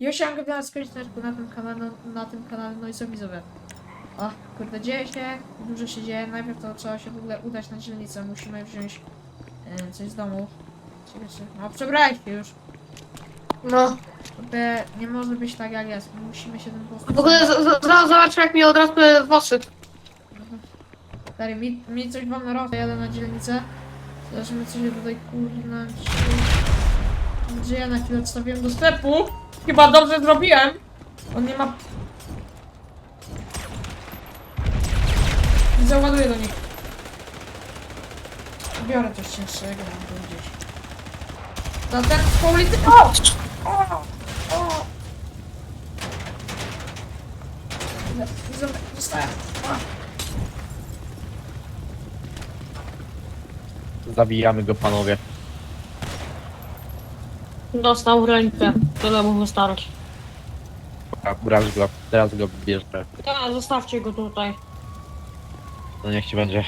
I osiągam dla skończyć na tym kanale, na tym kanale, no i co widzowie. O, kurde, dzieje się, dużo się dzieje. Najpierw to trzeba się w ogóle udać na dzielnicę, musimy wziąć e, coś z domu. Ciekawe, czy... O, przebrałeś się już. No. Kurde, nie może być tak jak jest, musimy się tym prostu... W ogóle z- jak mi odrosły włosy. Stary, mi, mi coś wam robi, jadę na dzielnicę. Zobaczymy co się tutaj kurna Gdzie ja na chwilę odstawiłem do sklepu? Chyba dobrze zrobiłem! On nie ma... Załaduję do nich. Biorę coś cięższego, mam gdzieś. Za ten polityk... O! O! O! Zabijamy go panowie. Dostał rękę. Tyle mu wystarczy. A, Teraz go, teraz go bierze. Tak, zostawcie go tutaj. No niech ci będzie.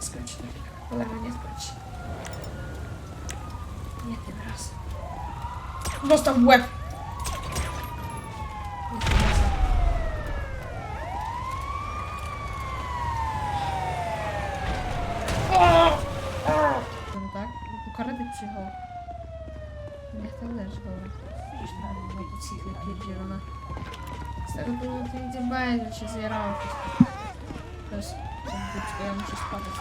Skończ to. Kolego, nie skończ. Nie tym razem. Dostał w łeb. Nie tym razem. No tak? No tu karetek przyjechał. Niech to leży, dobra. Gdzieś tam motocykle pierdzielone. Z tego to, to nic nie będzie, się zjerało wszystko. To jest dupsko, ja muszę spadać.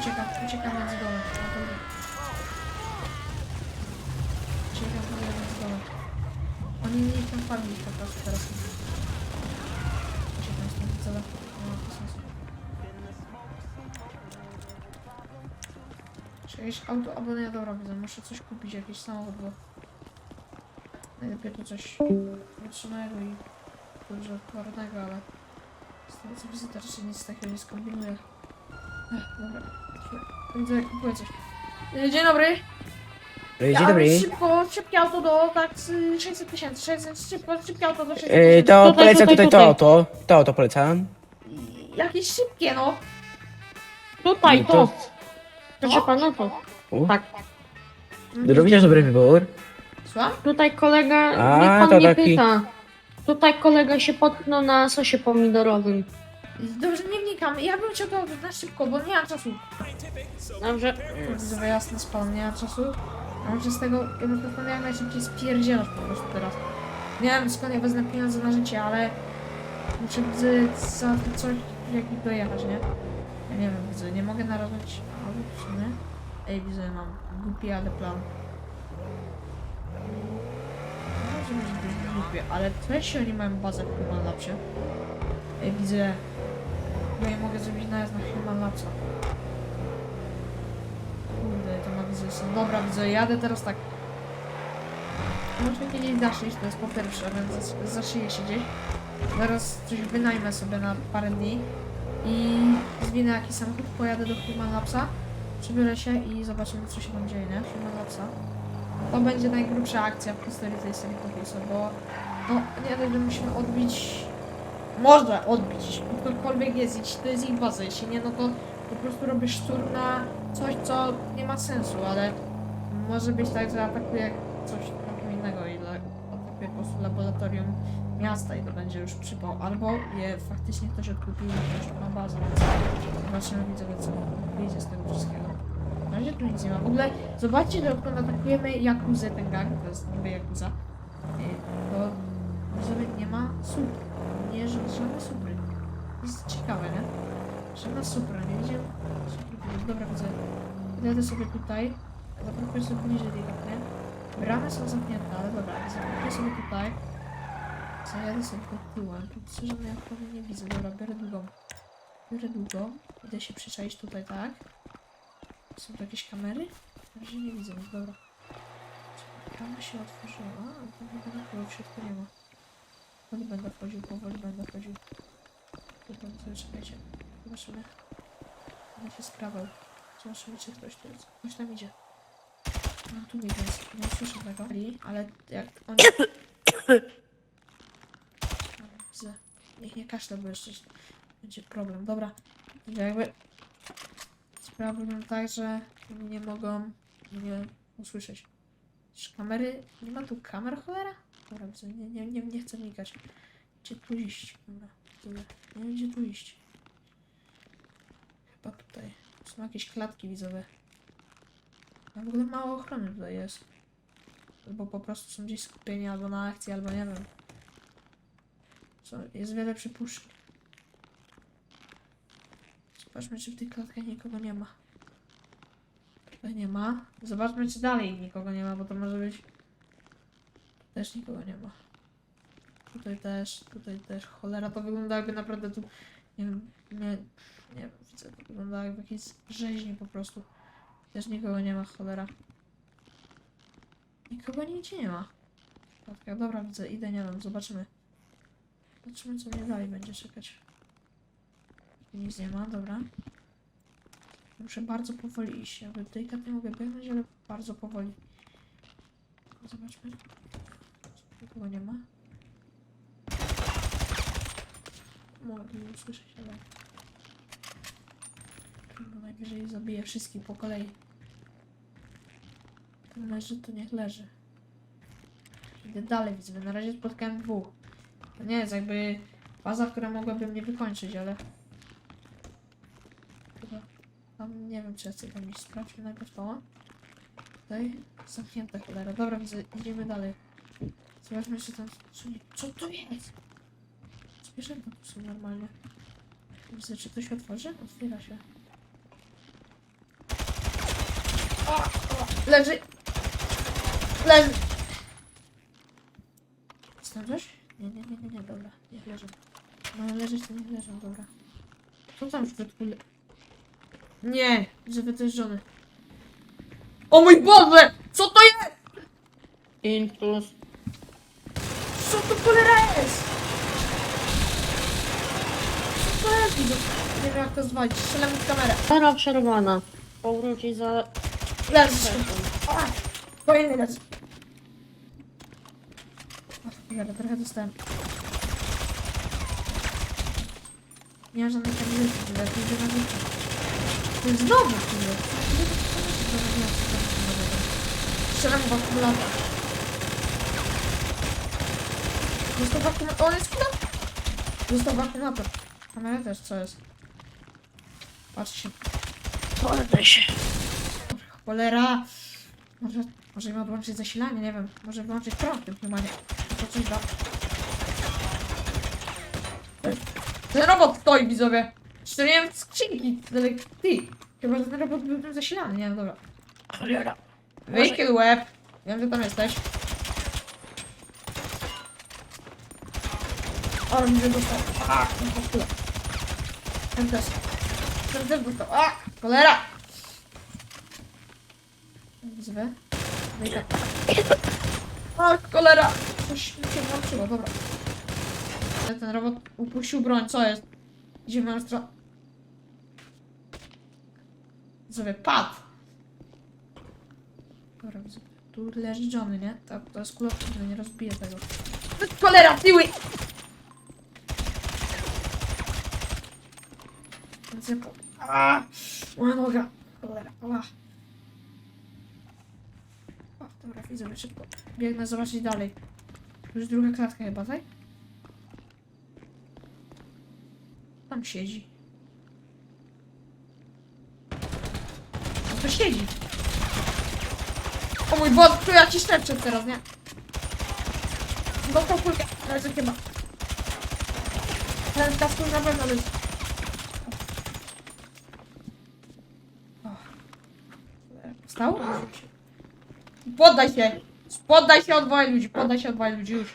Uciekam, uciekam między domem. Jakieś auto, albo nie, dobra, widzę, muszę coś kupić, jakiś samochód, bo najlepiej to coś wytrzymanego i dobrze odpornego, ale z tego co widzę, to raczej nic takiego nie skombinuję. Ech, dobra, widzę, kupuję coś. E, Dzień dobry. Dzień Ja dobry. Szybko, szybkie auto do tak z 600 tysięcy, 600, szybko, szybkie auto do 600 E, tysięcy. to Tutaj, polecam tutaj, tutaj to auto. To auto polecam. Jakieś szybkie, no. Tutaj, No to. to- Proszę pana, to. U. Tak. Również dobry wybór. Słucham? Tutaj kolega, A, niech pan to nie taki- pyta. Tutaj kolega się potknął na sosie pomidorowym. Dobrze, nie wnikam. Ja bym chciał to na szybko, bo nie mam czasu. Dobrze. Widzowie, jasne spam, nie ma czasu. A może z tego, ja bym proponuję jak najszybciej spierdzielać po prostu teraz. Nie wiem skąd ja wezmę pieniądze na życie, ale muszę widzę za to coś jakby dojechać, nie? Ja nie wiem, widzę, nie mogę narażać albo w sumie. Ej, widzę, mam głupi, ale plan. Może być dość głupie, ale też oni mają bazę w Human Labsie. Ej, widzę, bo ja mogę zrobić najazd na Human Labsa. Kurde, to ma widzę. Dobra, widzę, jadę teraz tak. Muszę kiedyś zaszyć, to jest po pierwsze, więc zas- zaszyję się gdzieś. Zaraz coś wynajmę sobie na parę dni i zwinę jakiś samochód, pojadę do Human Labsa, przybiorę się i zobaczymy co się tam dzieje, nie? Human Labsa. To będzie najgrubsza akcja w historii tej serii Pokusa, bo no nie wiem, że musimy odbić można odbić, ktokolwiek jest, jeśli to jest ich baza, jeśli nie, no to po prostu robisz szturm na coś, co nie ma sensu, ale może być tak, że atakuje coś całkiem innego i atakuje po prostu laboratorium miasta i to będzie już przypał, albo je faktycznie ktoś odkupi i ktoś ma bazę, więc zobaczymy widzowie, co wyjdzie z tego wszystkiego. Razie tu nic nie ma. W ogóle zobaczcie, że odkąd atakujemy Jakuzę, ten gang, to jest niby Jakuza, to widzowie nie ma sub, nie, że żadne supry. Jest ciekawe, nie? Żadna supra, nie widziałem. supry. Dobra, widzę. Jadę sobie tutaj. Zaparkuję sobie bliżej delikatnie. Bramy są zamknięte, ale dobra, zaparkuję sobie tutaj. Zajadę sobie pod tyłem. Tu szczerze prawie nie widzę. Dobra, biorę długą. Biorę długą. Idę się przyczaić tutaj, tak? Są tu jakieś kamery? Razie nie widzę, dobra. Brama się otworzyła, a to chyba na chwilę w środku nie ma. Powoli będę wchodził, powoli będę wchodził. Tutaj sobie czekajcie. Zobaczymy. Będę się skrawał. Zobaczymy, czy ktoś tu jest. Ktoś tam idzie. No tu widzę, nie słyszę tego. Ale jak Widzę. Niech nie kaszle, bo jeszcze będzie problem. Dobra. Jakby... Wygląda tak, że nie mogą mnie usłyszeć. Czy kamery... Nie ma tu kamer, cholera? Dobra, nie, nie, nie, nie chcę wnikać. Gdzie tu iść? Dobra. Nie wiem, gdzie tu iść. Chyba tutaj. Są jakieś klatki widzowe. A w ogóle mało ochrony tutaj jest. Albo po prostu są gdzieś skupieni, albo na akcji, albo nie wiem. Co, jest wiele przypuszczeń. Zobaczmy, czy w tych klatkach nikogo nie ma. Tutaj nie ma. Zobaczmy, czy dalej nikogo nie ma, bo to może być... Też nikogo nie ma. Tutaj też, tutaj też. Cholera, to wygląda jakby naprawdę tu... Nie wiem, nie, nie wiem, widzę, to wygląda jak w jakiejś rzeźni po prostu. Też nikogo nie ma, cholera. Nikogo nigdzie nie ma. Dobra, widzę, idę, nie wiem, zobaczymy. Zobaczymy, co mnie dalej będzie czekać. Nic nie ma, dobra. Muszę bardzo powoli iść. Jakby delikatnie mogę biegnąć, ale bardzo powoli. Zobaczmy. Nikogo nie ma. Mogę nie usłyszeć, ale... No najwyżej zabiję wszystkich po kolei. Leży, to niech leży. Idę dalej, widzę. Na razie spotkałem dwóch. To nie jest jakby faza, która mogłaby mnie wykończyć, ale... Chyba... Tam nie wiem, czy ja chcę tam iść. Sprawdźmy najpierw to. Tutaj zamknięte cholera. Dobra, widzę, idziemy dalej. Zobaczmy, czy tam... Co, nie... co to jest? Zwierzęta tu są normalnie. Widzę, czy to się otworzy? Otwiera się. O, o, leży! Leży! Coś? Nie, nie, nie, nie, nie, dobra. Niech leżą. No leżeć to niech leżą, dobra. Co tam w środku. Nie! Żeby to jest żony. O mój Boże! Co to jest? Intruz. Co to cholera jest? Co to jest? Nie wiem jak to zwalić. Strzelam w kamerę. Kamera przerwana. Powróci za Leży. A, Kolejny leży. Ach, trochę dostałem. Nie ma żadnej kamizelki, to jak idzie na życie. To jest znowu. Strzelam w akumulator. Został w akumulator. On jest kula? Został w akumulator. Kamera też, co jest? Patrzcie. Poddaj się. Cholera! Może, może im odłączyć zasilanie, nie wiem. Może wyłączyć prąd w tym filmanie. To coś da. Ten robot stoi, widzowie! Cztery skrzynki. ale Ty! Chyba, że ten robot był tym zasilany, nie wiem, dobra. Cholera. Wyjkiel łeb! Wiem, że tam jesteś. Ale mi dostał. A, no to tyle. Ten też. Ten też dostał. A, cholera! Wzwę. Wyjdę. A, cholera! Coś mi się włączyło, dobra. Ale Ten robot upuścił broń, co jest? Idziemy na stronę. Sobie padł! Dobra, widzę. Tu leży Johnny, nie? To, to jest kulotki, nie rozbiję tego. Cholera, tyły! Więc ja po... A, Moja noga! Cholera, ała. O, dobra, widzę, szybko. Biegnę zobaczyć dalej. Już druga klatka chyba, tak? Tam siedzi. To siedzi. O mój Boże, tu jakiś szepczet teraz, nie? Dostał kulkę, leży chyba. Ten kasku na pewno. O. Wstał? Poddaj się! Poddaj się od dwaj ludzi, poddaj się od dwaj ludzi, już.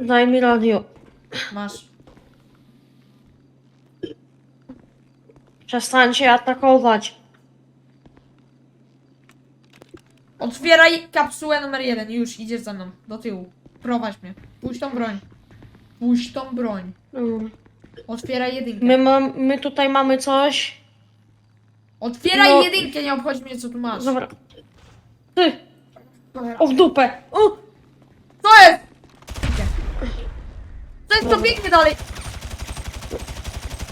Daj mi radio. Masz. Przestańcie atakować. Otwieraj kapsułę numer jeden, już, idziesz za mną, do tyłu. Prowadź mnie. Puść tą broń. Puść tą broń. Mm. Otwieraj jedynkę. My, mam, my tutaj mamy coś. Otwieraj No. jedynkę, nie obchodzi mnie co tu masz. Dobra. Ty! O w dupę! O! Co jest? Co jest to Dobra. biegnie dalej?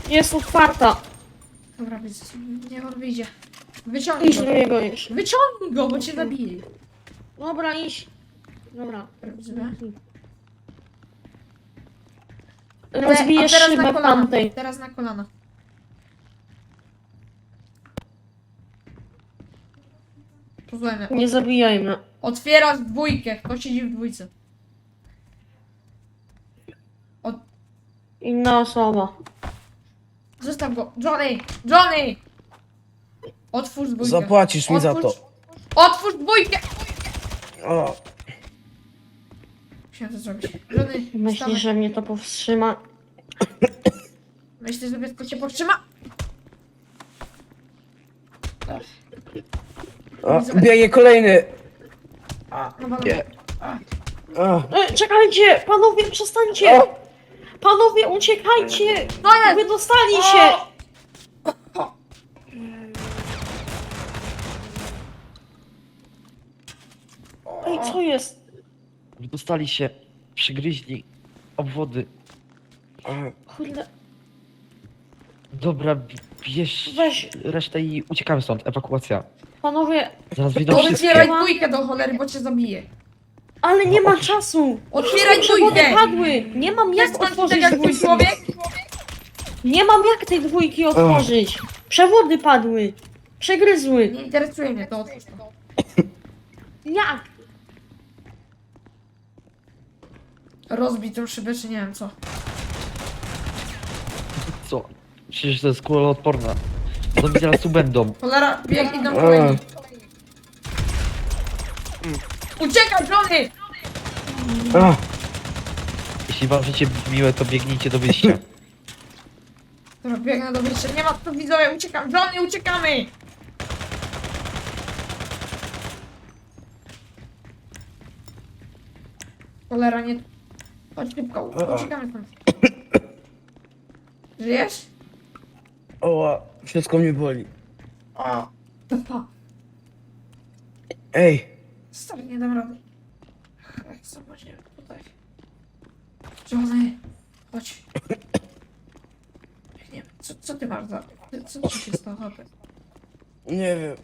Jest otwarta. Dobra, więc niech on wyjdzie. Wyciągnij Idź go. niego. Wyciągnij go, bo cię zabije. Dobra, idź. Dobra. Rozbijesz teraz szybę na kolana. tamtej. Teraz na kolana. Mnie. Nie zabijajmy. Otwierasz dwójkę. Kto siedzi w dwójce? Inna osoba. Zostaw go. Johnny! Johnny! Otwórz dwójkę. Zapłacisz mi za to. Otwórz- dwójkę! O, Musiałem to zrobić. Johnny, wstawaj. Myślisz, że mnie to powstrzyma? Myślisz, że to cię powstrzyma? o biegnie kolejny. No, panowie. Nie. O, E, czekajcie! Panowie, przestańcie! o, Panowie, uciekajcie! No jest! Wydostali się! Ej, co jest? Dostali się, przygryźli obwody. o. Kurde, Dobra, bierz Weź. resztę i uciekamy stąd. Ewakuacja. panowie, Zaraz wyjdą No wszystkie. otwieraj dwójkę do cholery, bo cię zabije. ale nie ma czasu! Otwieraj Przewody dwójkę! padły! Nie mam jak tak otworzyć jak twój dwójki. człowiek? Nie mam jak tej dwójki otworzyć. Przewody padły. Przegryzły. Nie interesuje mnie to, otwórz to. Jak? Rozbij tą szybę, czy nie wiem co. Co? Przecież to jest kuloodporna. Zombie zaraz tu będą. Cholera, bieg idą kolejni. Uciekaj, Johnny! o. Jeśli wam życie miłe, to biegnijcie do wyjścia. Dobra, biegnę do wyjścia. Nie ma tu widzowie, uciekam. Johnny, uciekamy! Cholera, nie... Chodź szybko, uciekamy stąd. Żyjesz? Oła, wszystko mnie boli. O. Pa. Ej, Stary, nie dam rady. Jak zobaczymy tutaj. Johnny, chodź. Nie wiem, co, co ty masz za... Co ci się stało? Chodź. nie wiem.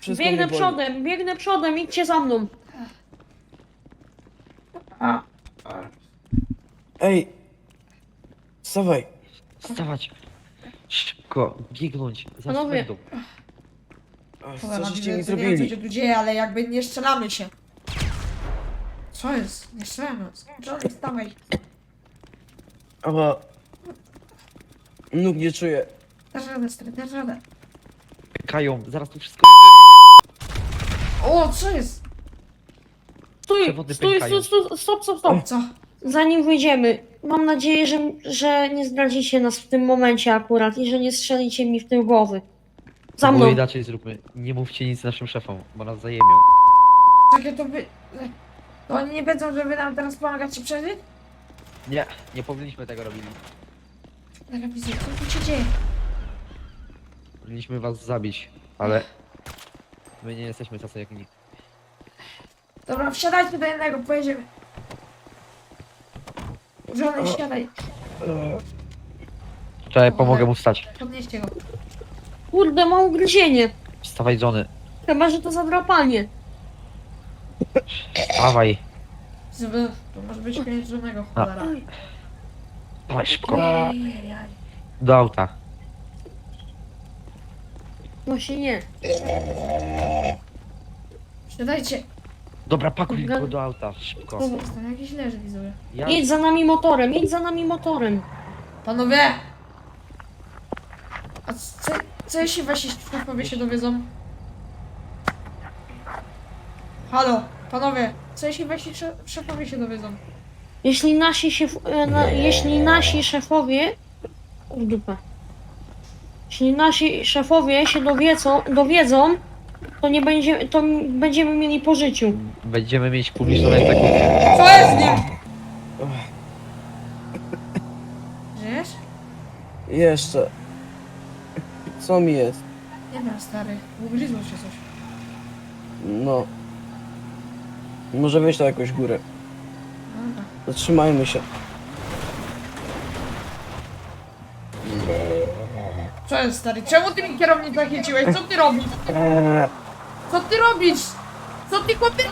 Wszystko Biegnę mnie boli. przodem, biegnę przodem, idźcie za mną. A, Ej, wstawaj. Wstawać. Szybko, biegnąć. Zaraz Panowie. będą. O, cholera, Co żeście mi co nie wiem, co zrobili? się tu dzieje, ale jakby nie strzelamy się. Co jest? Nie strzelamy. Johnny, wstawaj. Oła. Nóg nie czuję. Dasz radę, stary, dasz radę. Kają, zaraz tu wszystko. O, co jest? Stój, Przewody stój, pękają. stój, stój, stop, stop, stop. Co? Zanim wyjdziemy, mam nadzieję, że, że nie zdradzicie nas w tym momencie akurat i że nie strzelicie mi w tył głowy. Za Bo mną. inaczej zróbmy. Nie mówcie nic naszym szefom, bo nas zajemią. Czekaj, to wy... To oni nie wiedzą, że wy nam teraz pomagać ci przeżyć? Nie, nie powinniśmy tego robić. Dobra, widzę, co tu się dzieje? Powinniśmy was zabić, ale my nie jesteśmy tacy jak nikt. Dobra, wsiadajcie do jednego, pojedziemy. O. siadaj. Czekaj, pomogę mu wstać. Podnieście go. Kurde, mam ugryzienie. Wstawaj, Johnny. Chyba, że to zadrapanie. Wstawaj. Żeby... To może być koniec Johnnego, cholera. Dawaj szybko. Ajajaj. Do auta. Właśnie nie. Siadajcie. Dobra, pakuj Dobra. go do auta. Szybko. Tam? Jakiś leży, widzowie. Ja... Jedź za nami motorem, jedź za nami motorem. Panowie! A co, co jeśli wasi szefowie się dowiedzą? Halo, panowie, co jeśli wasi sze- szefowie się dowiedzą? Jeśli nasi, szef, e, na, jeśli nasi szefowie... W dupę. Jeśli nasi szefowie się dowiedzą, dowiedzą to nie będzie, to będziemy mieli po życiu. Będziemy mieć publiczną egzekucję. Co jest z nim? Żyjesz? Jeszcze. Co mi jest? Nie wiem, stary. Ugryzło się coś. No. Może wejść na jakąś górę. Dobra. Zatrzymajmy się. Co jest stary? Czemu ty mi kierownicę chyciłeś? Co ty robisz? Co ty robisz? Co ty chłopie